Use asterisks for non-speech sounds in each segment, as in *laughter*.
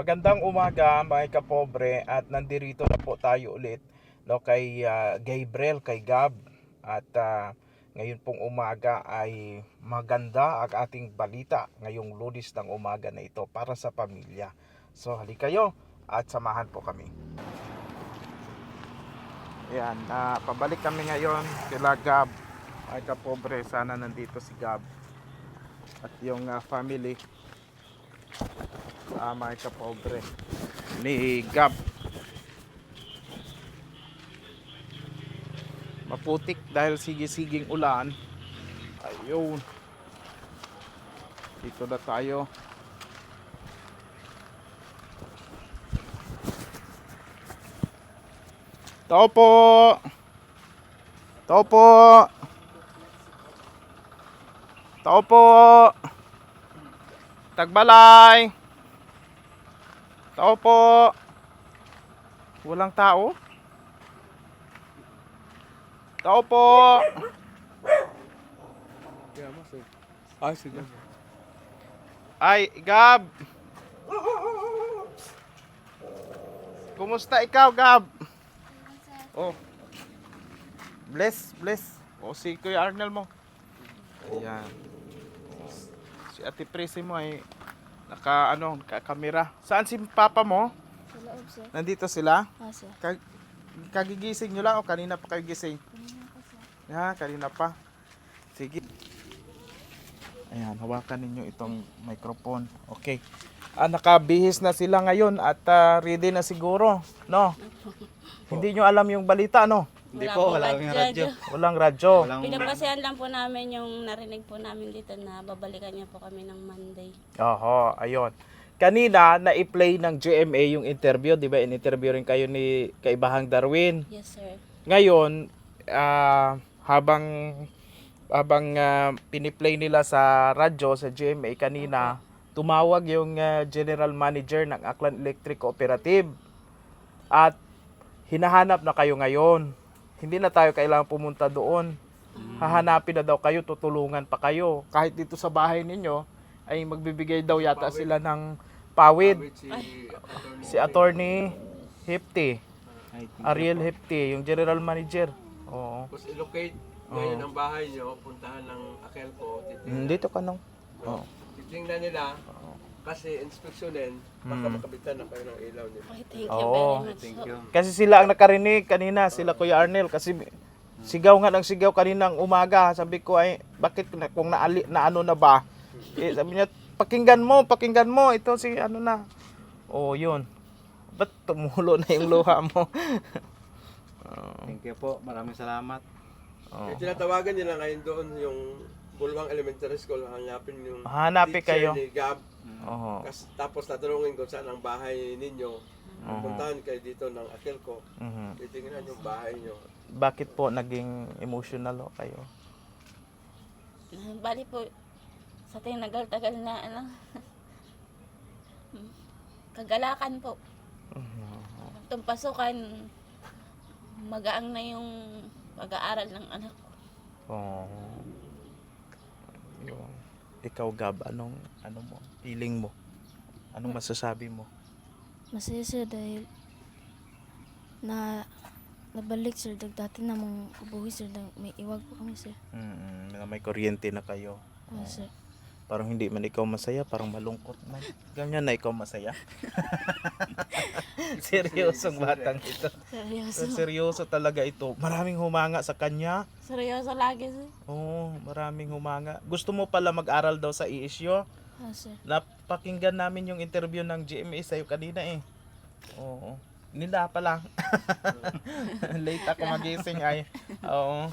Magandang umaga mga kapobre at nandirito na po tayo ulit no, kay ah, Gabriel, kay Gab. At ah, ngayon pong umaga ay maganda ang ating balita ngayong lunes ng umaga na ito para sa pamilya. So halika kayo at samahan po kami. Yan, ah, pabalik kami ngayon kila Gab. Ay kapobre, sana nandito si Gab. At yung ah, family ah, mga kapobre ni Gab. Maputik dahil sige-siging ulan. Ayun. Dito na tayo. Tao po tao po tagbalay Tao po. Walang tao? Tao po. Ah, sige. Ay, Gab. Kumusta ikaw, Gab? Oh. Bless, bless. O si Kuya Arnel mo. Ayan. Si Ate Presi mo ay naka ano, kamera. Saan si Papa mo? Sa loob, sir. Nandito sila? Ah, sir. Kag kagigising nyo lang o kanina pa kayo gising? Kanina pa, sir. Ha, kanina pa. Sige. Ayan, hawakan ninyo itong microphone. Okay. Ah, nakabihis na sila ngayon at ah, ready na siguro, no? *laughs* Hindi nyo alam yung balita, no? Hindi po, wala radyo. kaming radyo. *laughs* Walang radyo. Walang Pinapasayan lang po namin yung narinig po namin dito na babalikan niya po kami ng Monday. Oho, ayun. Kanina, na-play ng GMA yung interview, di ba? In-interview rin kayo ni Kaibahang Darwin. Yes, sir. Ngayon, ah, habang habang ah, piniplay nila sa radyo sa GMA kanina, tumawag yung ah, general manager ng Aklan Electric Cooperative. At hinahanap na kayo ngayon. Hindi na tayo kailangan pumunta doon. Hahanapin na daw kayo, tutulungan pa kayo. Kahit dito sa bahay ninyo, ay magbibigay daw yata sila ng pawid. Si Attorney Hepti. Ariel Hepti, yung general manager. Oo. Tapos i-locate ngayon ang bahay nyo, puntahan ng Akelco, titingnan, dito ka nung. Oo. titingnan nila, kasi inspeksyonin, baka Mm. makabitan na kayo ng ilaw nila. Okay, thank you Oo. very much. Thank you. Kasi sila ang nakarinig kanina, sila Kuya Arnel. Kasi sigaw nga ng sigaw kanina ng umaga. Sabi ko ay, bakit na, kung naali, na ano na ba? Eh, sabi niya, pakinggan mo, pakinggan mo. Ito si ano na. Oh, yun. Ba't tumulo na yung luha mo? *laughs* Thank you po. Maraming salamat. Oh. Kaya tinatawagan nila ngayon doon yung Bulwang Elementary School, hanapin yung Hanapin teacher kayo. ni Gab. Oo. Kas, tapos tatanungin kung saan ang bahay ninyo. Oo. Puntahan kayo dito ng Akelco, Mhm. titingnan yung bahay nyo. Bakit po naging emotional ho kayo? *laughs* Bali po, sa tinagal-tagal na ano, *laughs* kagalakan po. Itong pasukan, magaang na yung pag-aaral ng anak ko. Oo. Yung ikaw Gab, anong ano mo? Feeling mo? Anong masasabi mo? Masaya, sir, dahil na nabalik, sir. Dag dati na mong ubuhi, sir. Dag, may iwag po kami, sir. Mm, na may kuryente na kayo. Ah, sir. Parang hindi man ikaw masaya, parang malungkot man. Ganyan na ikaw masaya. *laughs* *laughs* Seryosong batang ito. Seryoso. Seryoso talaga ito. Maraming humanga sa kanya. Seryoso lagi, sir. Oo, maraming humanga. Gusto mo pala mag-aral daw sa ISU? Ah, sir. Napakinggan namin yung interview ng GMA sa'yo kanina eh. Oo. Nila pa lang. *laughs* Late ako magising ay. Oo.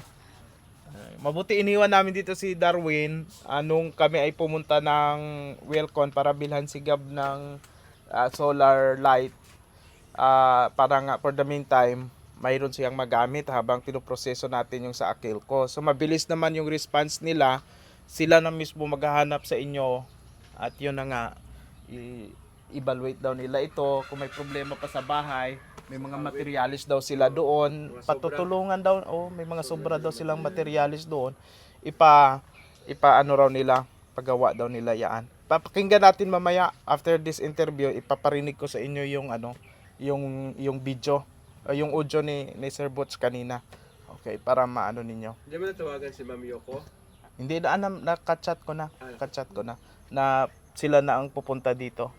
Mabuti iniwan namin dito si Darwin anong kami ay pumunta ng Welcon para bilhan si Gab ng ah, solar light. Ah, para nga for the meantime, mayroon siyang magamit habang pinoproseso natin yung sa Akilco. So mabilis naman yung response nila. Sila na mismo maghahanap sa inyo at yun na nga i- evaluate daw nila ito kung may problema pa sa bahay may mga materialis daw sila doon patutulungan daw oh may mga sobra daw silang materialis doon ipa ipa ano raw nila pagawa daw nila yan. Papakinggan natin mamaya after this interview, ipaparinig ko sa inyo yung ano, yung yung video, o yung audio ni, ni Sir Butch kanina. Okay, para maano ninyo. Hindi mo natawagan si Ma'am Yoko? Hindi na anam nakachat ko na, nakachat ko na na sila na ang pupunta dito.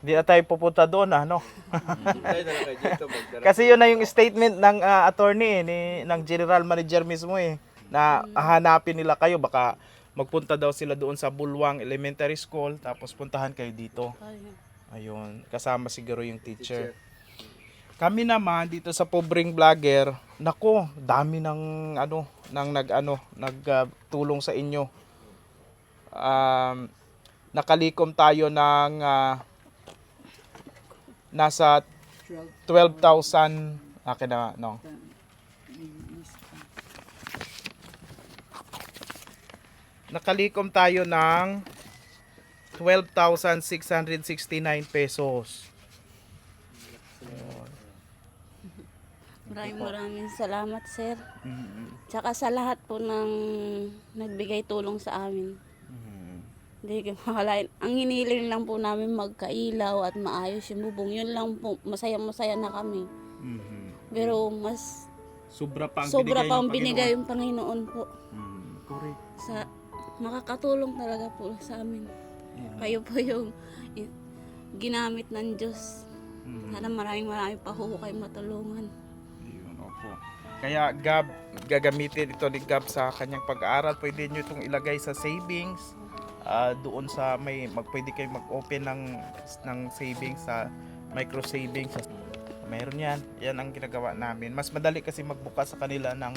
Hindi na tayo pupunta doon ano. Na. *laughs* Kasi yun na yung statement ng ah, attorney eh, ni ng general manager mismo eh na hahanapin nila kayo baka magpunta daw sila doon sa Bulwang Elementary School tapos puntahan kayo dito. Ayun, kasama siguro yung teacher. Kami naman dito sa pobreng vlogger, nako, dami ng ano, nang nag ano, nagtulong sa inyo. Um, nakalikom tayo ng ah, nasa 12,000 akin na no. Nakalikom tayo ng 12,669 pesos. Maraming maraming salamat, sir. Tsaka sa lahat po ng nagbigay tulong sa amin. Hindi ko makalain. Ang hiniling lang po namin magkailaw at maayos yung bubong. Yun lang po. Masaya-masaya na kami. Pero mas Sobra pa ang sobra binigay pa ang ng binigay Panginoon. yung Panginoon po. Mm, correct. Sa makakatulong talaga po sa amin. Kayo po yung ginamit ng Diyos. Sana maraming maraming pa ho kayo matulungan. Yun, opo. Kaya Gab, gagamitin ito ni Gab sa kanyang pag-aaral. Pwede nyo itong ilagay sa savings. Ah, doon sa may mag pwede kayo mag-open ng ng savings sa micro savings. Meron yan. Yan ang ginagawa namin. Mas madali kasi magbukas sa kanila ng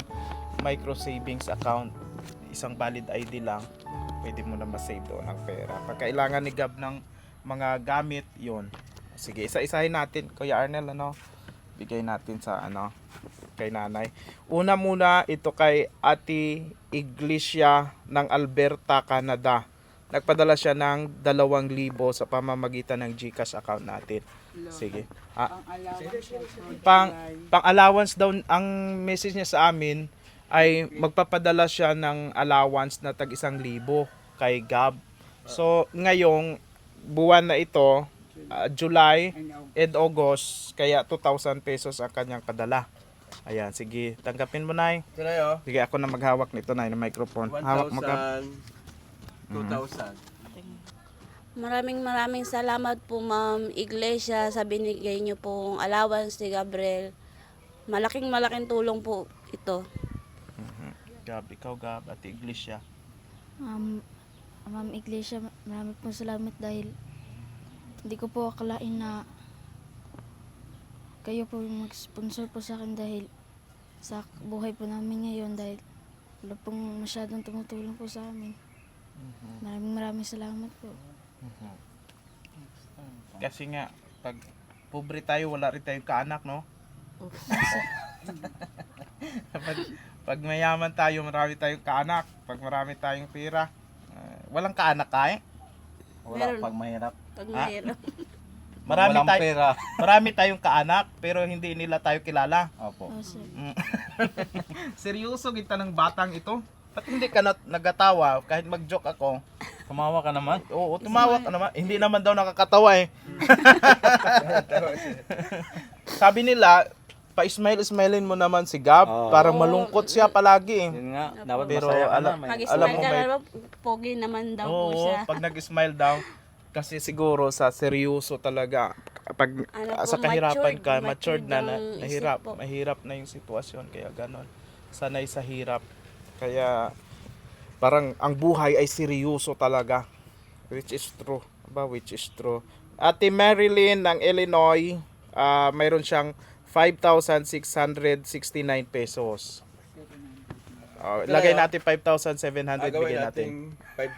micro savings account. Isang valid ID lang. Pwede mo na ma-save doon ang pera. Pag kailangan ni Gab ng mga gamit, yon. Sige, isa-isahin natin. Kuya Arnel, ano? Bigay natin sa ano kay nanay. Una muna ito kay Ate Iglesia ng Alberta, Canada. Nagpadala siya ng 2,000 sa pamamagitan ng GCash account natin. Sige. Ah, pang pang allowance daw ang message niya sa amin ay magpapadala siya ng allowance na tag isang libo kay Gab. So ngayong buwan na ito, ah, July and August, kaya 2,000 pesos ang kanyang padala. Ayan, sige, tanggapin mo na Ito na yun. Sige, ako na maghawak nito na ng microphone. Hawak mo ka. 1,000, 2,000. Maraming maraming salamat po Ma'am Iglesia sa binigay niyo pong allowance ni Gabriel. Malaking malaking tulong po ito. Gab, ikaw Gab, at Iglesia. Um, Ma'am Iglesia, marami pong salamat dahil hindi ko po akalain na kayo po yung mag-sponsor po sa akin dahil sa buhay po namin ngayon dahil wala pong masyadong tumutulong po sa amin. Maraming maraming salamat po. Kasi nga, pag pobre tayo, wala rin tayong kaanak, no? *laughs* pag, pag mayaman tayo, marami tayong kaanak. Pag marami tayong pera, ah, walang kaanak ka eh. Wala Meron. pag mahirap. Pag Ah. mahirap. Marami, Walang tayo, pera. *laughs* marami tayong kaanak, pero hindi nila tayo kilala. Opo. Oh, sir. Mm. *laughs* Seryoso kita ng batang ito? Ba't hindi ka na nagatawa kahit mag-joke ako? Kumawa ka naman. Oo, tumawa ka naman. Hindi naman daw nakakatawa eh. *laughs* Sabi nila, pa-smile-smilein mo naman si Gab. Oo. Parang malungkot siya palagi eh. Yun nga, dapat Pero masaya ka ala- na. May, Alam mo, ka may- pogi naman daw po Oo, siya. pag nag-smile daw. Kasi siguro sa seryoso talaga pag Ano sa po, kahirapan matured, ka, matured na, na matured ang mahirap, isip po. mahirap na yung sitwasyon kaya ganon. Sanay sa hirap. Kaya parang ang buhay ay seryoso talaga. Which is true. Ba, which is true. Ate Marilyn ng Illinois, ah, mayroon siyang 5,669 pesos. Oh, lagay natin 5,700 Gagawin bigyan natin. natin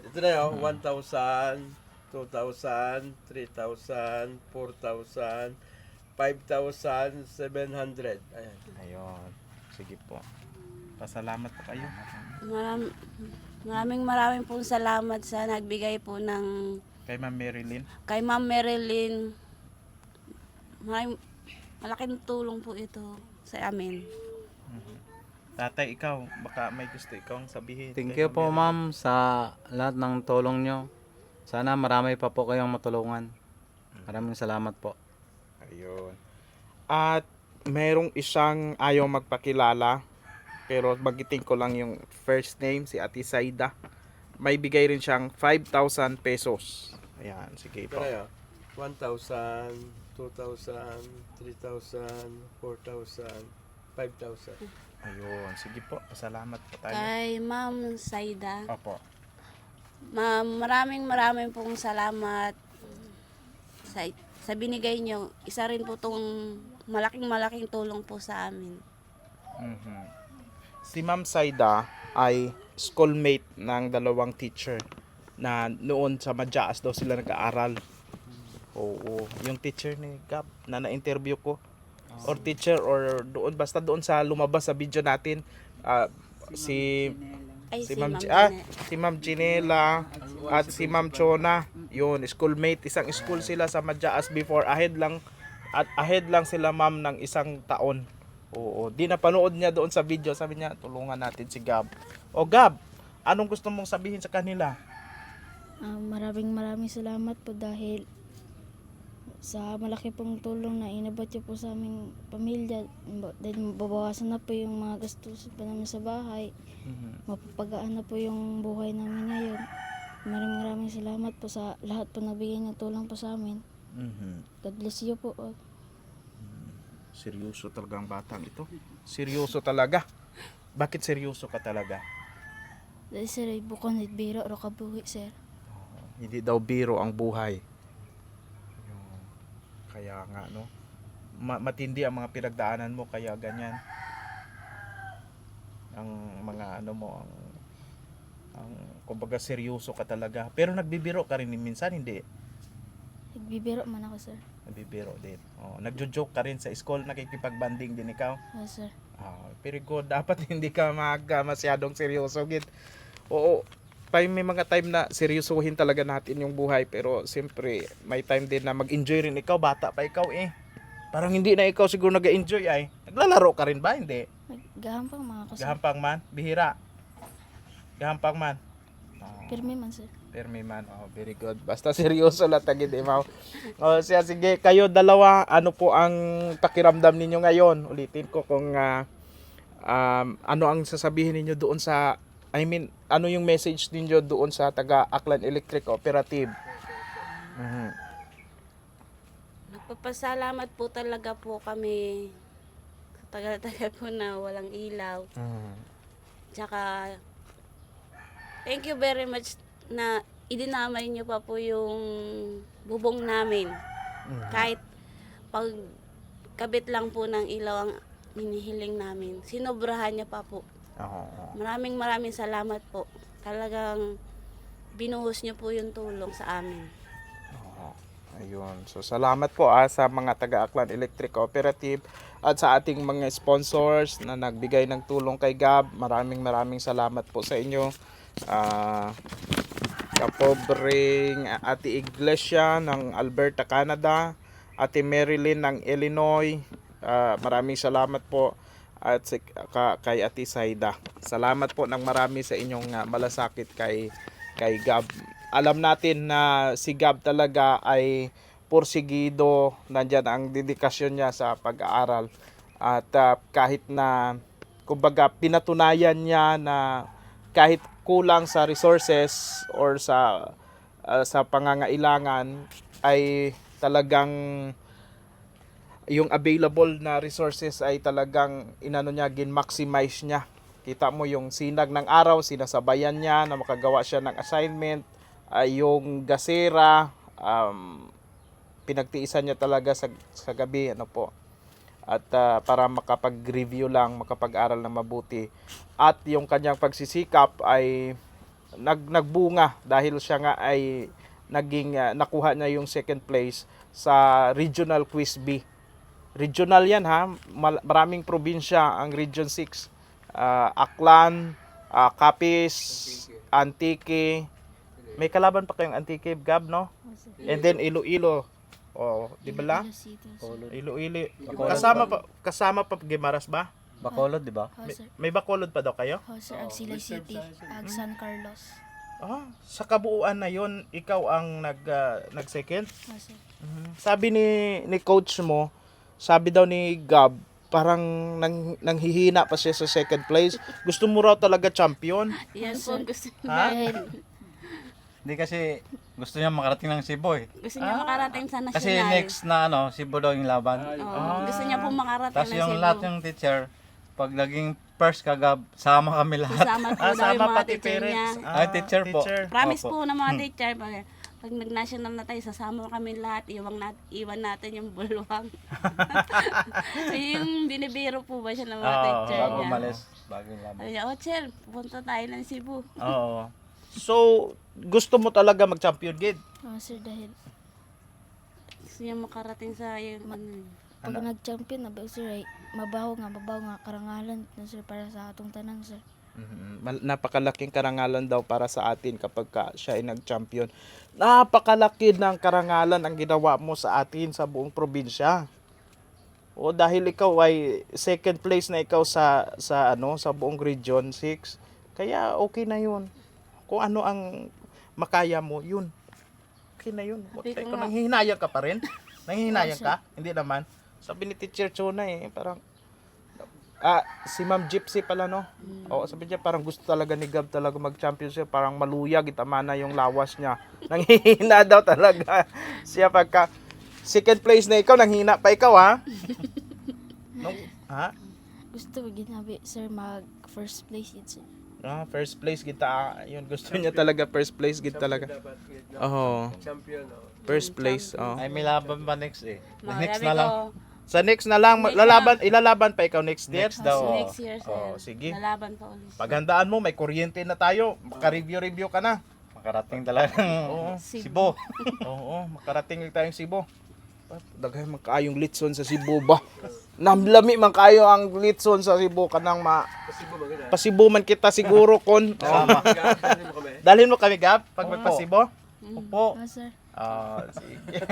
5,700. Ito na yun, 1,000, 2,000, 3,000, 4,000, 5,700. Ayan. Ayun. Sige po. Pasalamat po kayo. Maram, maraming maraming pong salamat sa nagbigay po ng Kay Ma'am Marilyn. kay Ma'am Marilyn. Maraming, malaking tulong po ito sa amin. Tatay, ikaw, baka may gusto ikaw sabihin. Thank you po Ma'am sa lahat ng tulong nyo. Sana marami pa po kayong matulungan. Maraming salamat po. Ayun. At merong isang ayaw magpakilala. Pero magiting ko lang yung first name, si Ate Saida. May bigay rin siyang 5,000 pesos. Ayan, sige po. Kaya, 1,000, 2,000, 3,000, 4,000, 5,000. Ayun, sige po. Pasalamat po tayo. Kay Ma'am Saida. Opo. Ma'am, maraming maraming pong salamat sa, sa binigay nyo. Isa rin po tong malaking malaking tulong po sa amin. Mhm. Si Ma'am Saida ay schoolmate ng dalawang teacher na noon sa Madyaas daw sila nag-aaral. Oo, yung teacher ni Gab na na-interview ko. Or teacher or doon basta doon sa lumabas sa video natin ah, si Ay, si Ma'am Gi- ah, si Ma'am Ginela at si Ma'am Chona. Yun schoolmate. Isang school sila sa Madyaas before. Ahead lang at ahead lang sila ma'am ng isang taon. Oo di napanood niya doon sa video. Sabi niya tulungan natin si Gab. O Gab anong gusto mong sabihin sa kanila? Ah, maraming maraming salamat po dahil sa malaki pong tulong na inabot niyo po sa aming pamilya. Dahil babawasan na po yung mga gastos pa namin sa bahay. Mapapagaan na po yung buhay namin ngayon. Maraming maraming salamat po sa lahat po nabigay ng tulong po sa amin. Mhm. God bless you po. seryoso talaga ang batang ito seryoso talaga bakit seryoso ka talaga Dahil sir, ay bukon at biro, sir. hindi daw biro ang buhay. Kaya nga no. Ma- matindi ang mga pinagdaanan mo kaya ganyan. Ang mga ano mo ang ang kumbaga seryoso ka talaga. Pero nagbibiro ka rin minsan hindi. Nagbibiro man ako sir. Nagbibiro din. Oh, nagjo-joke ka rin sa school, nakikipagbanding din ikaw. Ah, sir. Ah, very good. Dapat *laughs* hindi ka mag masyadong seryoso gid. Oo, may, may mga time na seryosohin talaga natin yung buhay pero siyempre may time din na mag-enjoy rin ikaw bata pa ikaw eh. Parang hindi na ikaw siguro nag-enjoy ay. Naglalaro ka rin ba? Hindi. Gahampang mga ko sir. Gahampang man, bihira. Gahampang man. Oh, Pirmi man sir. Permi man. Oh, very good. Basta seryoso lang tagid imaw. Oh, siya sige, kayo dalawa, ano po ang pakiramdam ninyo ngayon? Ulitin ko kung ah, um, ano ang sasabihin ninyo doon sa I mean, ano yung message ninyo doon sa taga Aklan Electric Cooperative? Mhm. Nagpapasalamat po talaga po kami sa tagal-tagal po na walang ilaw. Mhm. Tsaka, thank you very much na idinamay niyo pa po yung bubong namin. Kahit pag kabit lang po ng ilaw ang hinihiling namin, sinobrahan niya pa po. Oo. Maraming maraming salamat po. Talagang binuhos niyo po yung tulong sa amin. Oo. Ayun. So salamat po ah, sa mga taga Aklan Electric Cooperative at sa ating mga sponsors na nagbigay ng tulong kay Gab. Maraming maraming salamat po sa inyo. Ah kapobreng Ate Iglesia ng Alberta, Canada. Ate Marilyn ng Illinois. Ah, maraming salamat po at si, ka, kay Ate Saida. Salamat po ng marami sa inyong ah, malasakit kay kay Gab. Alam natin na si Gab talaga ay porsigido, nandyan ang dedikasyon niya sa pag-aaral. At ah, kahit na kumbaga pinatunayan niya na kahit kulang sa resources or sa ah, sa pangangailangan ay talagang yung available na resources ay talagang inano niya gin-maximize niya. Kita mo yung sinag ng araw, sinasabayan niya na makagawa siya ng assignment, ay yung gasera, um, pinagtiisan niya talaga sa, sa gabi, ano po. At ah, para makapag-review lang, makapag-aral na mabuti. At yung kanyang pagsisikap ay nag, nagbunga dahil siya nga ay naging ah, nakuha niya yung second place sa Regional Quiz B. Regional yan ha. Maraming probinsya ang Region 6. Ah, Aklan, ah, Capiz, Antique. May kalaban pa kayong Antique, Gab, no? And then Iloilo. Oh, di ba la? Iloilo. Kasama pa kasama pa Gimaras ba? Bacolod, di ba? May, may bakulod pa daw kayo? Oh, sir, Ag Silay City, Ag San Carlos. Ah, sa kabuuan na yon ikaw ang nag ah, nag-second? Oh, sir. Mhm. Sabi ni ni coach mo, sabi daw ni Gab, parang nang nanghihina pa siya sa second place. Gusto mo raw talaga champion? Yan po gusto niya. Ha? Hindi kasi gusto niya makarating ng Cebu eh. Gusto niya makarating sa national. Kasi next na ano, Cebu daw yung laban. Oo, Gusto niya po makarating Tapos ng yung Cebu. lahat ng teacher, pag naging first kagab, sama kami lahat. Kasama po Ah, daw yung sama mga pati teacher niya. parents. Ay, teacher po. Promise Opo. po ng mga teacher, pag, pag nag-national na tayo, sasama kami lahat, iwan, nat, iwan natin yung bulwang. *laughs* yung binibiro po ba siya ng mga Oo, teacher Bago niya. umalis, bago laban. Sabi niya, oh, sir, punta tayo ng Cebu. Oo. So, gusto mo talaga mag-champion gid? oh, sir, dahil Gusto niya makarating sa yung ano. pag nag-champion na ba, sir, ay mabaho nga, mabaho nga karangalan na sir para sa atong tanang, sir. Mhm. Mal- Napakalaking karangalan daw para sa atin kapag ka siya ay nag-champion. Napakalaki ng karangalan ang ginawa mo sa atin sa buong probinsya. O dahil ikaw ay second place na ikaw sa sa ano sa buong region 6. Kaya okay na 'yun. Kung ano ang makaya mo, 'yun. Okay na 'yun. Ko Ikaw nanghihinayang ka pa rin? *laughs* Nanghihinayang ka? Hindi naman. Sabi ni Teacher Chona eh, parang Ah, si Ma'am Gypsy pala no. Oo, sabi niya parang gusto talaga ni Gab talaga mag-championship, parang maluyag itama na yung lawas niya. *laughs* Nanghihina daw talaga siya pagka second place na ikaw, nanghina pa ikaw ha. *laughs* Nung, ha? Gusto ko ginabi, sir, mag first place yun, sir. Ah, first place kita. ah, Yun gusto niya talaga first place gid talaga. Oo. champion. Oh. First place. Oh. Ay, may laban pa next eh. Next na lang. Sa next na lang Next lalaban ilalaban pa ikaw next year. Next daw. oo. next year, sir. Oh, sige. Lalaban pa ulit. Paghandaan mo, may kuryente na tayo. Maka-review-review ka na. Makarating talaga ng Oo. Cebu. *laughs* Oo, makarating lang tayong Cebu. Daghay man kaayong litson sa Cebu ba? Namlami man kayo ang litson sa Cebu kanang ma pasibo man kita siguro kon. *laughs* Dalhin mo kami gab pag magpasibo. Opo. Oh, sige.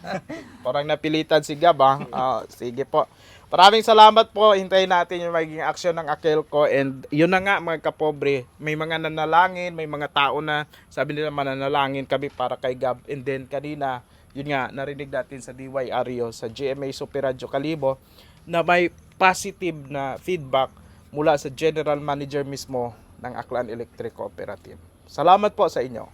*laughs* Parang napilitan si Gab ah. Ah, sige po. Maraming salamat po. Hintayin natin yung magiging aksyon ng Akelco and yun na nga mga kapobre. May mga nanalangin, may mga tao na sabi nila mananalangin kami para kay Gab and then kanina yun nga narinig natin sa DY Ario sa GMA Super Radio Kalibo na may positive na feedback mula sa general manager mismo ng Aklan Electric Cooperative. Salamat po sa inyo.